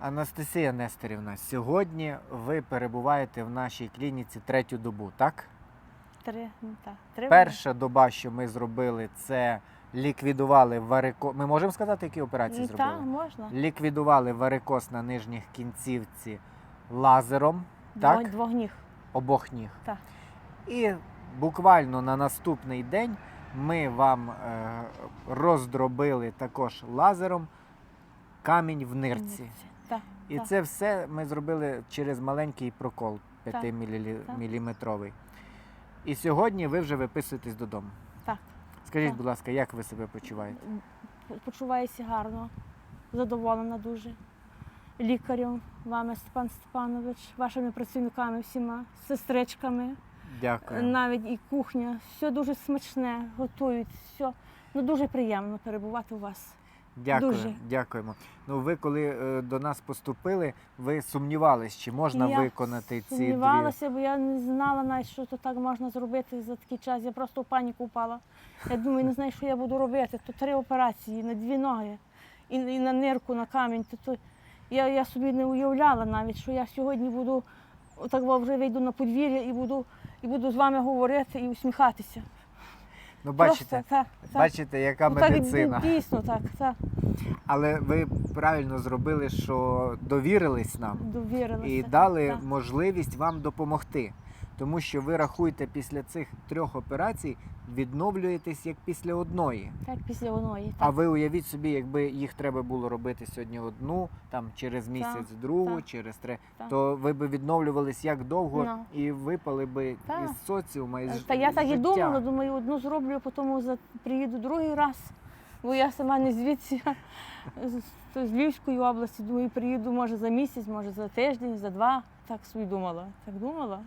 Анастасія Нестерівна, сьогодні ви перебуваєте в нашій клініці третю добу, так? Три, ну, так, три Перша доба, що ми зробили, це ліквідували варикоз. Ми можемо сказати, які операції Ну, Так, зробили? можна. Ліквідували варикоз на нижніх кінцівці лазером, так? Дво- Двогніг. обох ніг. Так. І буквально на наступний день ми вам е, роздробили також лазером камінь в нирці. Так. І Так. це все ми зробили через маленький прокол 5-міліметровий. І сьогодні ви вже виписуєтесь додому. Так. Скажіть, Так. будь ласка, як ви себе почуваєте? Почуваюся гарно, задоволена дуже. Лікарем, вами Степан Степанович, вашими працівниками всіма, сестричками, Дякую. навіть і кухня. Все дуже смачне, готують, все. Ну, дуже приємно перебувати у вас. Дякую, дуже. дякуємо. Ну, ви коли е, до нас поступили, ви сумнівались, чи можна Я виконати ці дві. Сумнівалася, бо я не знала навіть, що то так можна зробити за такий час. Я просто в паніку впала. Я думаю, не знаю, що я буду робити. То три операції на дві ноги і, і на нирку, на камінь. То, то я, я собі не уявляла навіть, що я сьогодні буду так вже вийду на подвір'я і буду, і буду з вами говорити і усміхатися. Ну, бачите, Просто, так, так. бачите, яка Ну, так, медицина. дійсно, так, так. Але ви правильно зробили, що довірились нам Довірилася. і дали так. можливість вам допомогти. Тому що ви рахуєте після цих трьох операцій, відновлюєтесь як після одної. Так, після оної. А ви уявіть собі, якби їх треба було робити сьогодні одну, там через місяць другу, так, через три, так. то ви би відновлювались як довго Ну. і випали би Так. із соціума, із Та я так і думала, думаю, одну зроблю, потім приїду другий раз. Бо я сама не звідси, з, з Львівської області, думаю, приїду може за місяць, може за тиждень, за два. Так собі думала. Так думала.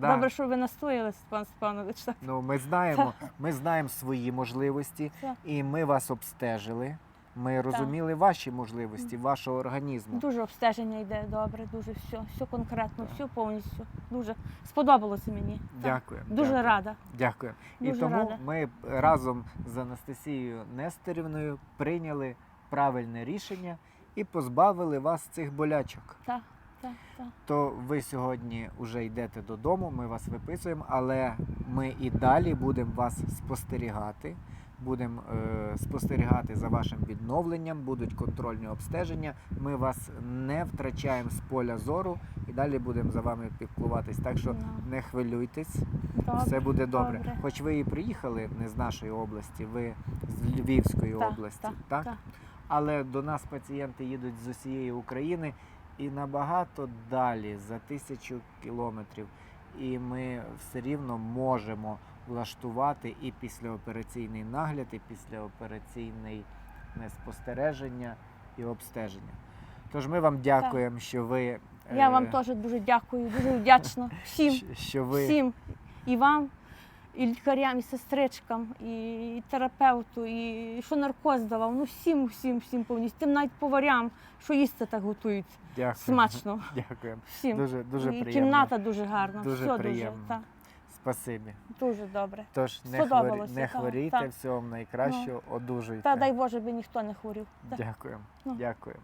Да. Добре, що ви настояли, Степан Степанович. Так. Ну, ми знаємо, ми знаємо свої можливості, Так. і ми вас обстежили. Ми розуміли ваші можливості, вашого організму. Дуже обстеження йде добре, дуже все, все конкретно, все повністю. Дуже сподобалося мені. Так. Дякую. Дуже дякую, рада. Дякую. І Дуже тому рада. ми разом з Анастасією Нестерівною прийняли правильне рішення і позбавили вас цих болячок. Так, так, так. То ви сьогодні вже йдете додому, ми вас виписуємо, але ми і далі будемо вас спостерігати. Будемо е, спостерігати за вашим відновленням, будуть контрольні обстеження. Ми вас не втрачаємо з поля зору і далі будемо за вами піклуватись. Так що Ну. не хвилюйтесь, Добре, все буде добре. добре. Хоч ви і приїхали не з нашої області, ви з Львівської Так, області, так, так? так. Але до нас пацієнти їдуть з усієї України і набагато далі, за тисячу кілометрів. І ми все рівно можемо влаштувати і післяопераційний нагляд, і післяопераційний е, спостереження і обстеження. Тож ми вам дякуємо, що ви Я е, вам теж дуже дякую, дуже вдячна всім. що ви всім і вам, і лікарям, і сестричкам, і терапевту, і що наркоз давав. Ну всім, всім, всім повністю. Тим навіть поварям, що їсти так готують. дякуємо. Смачно. Дякуємо. Всім. Дуже дуже і приємно. кімната дуже гарна. Дуже все приємно. дуже, так, Спасибі. дуже добре. Тож не, хворі... не хворійте, так. всього вам найкращого, одужуйте. Та дай Боже, би ніхто не хворів. Дякуємо. Ну. Дякуємо.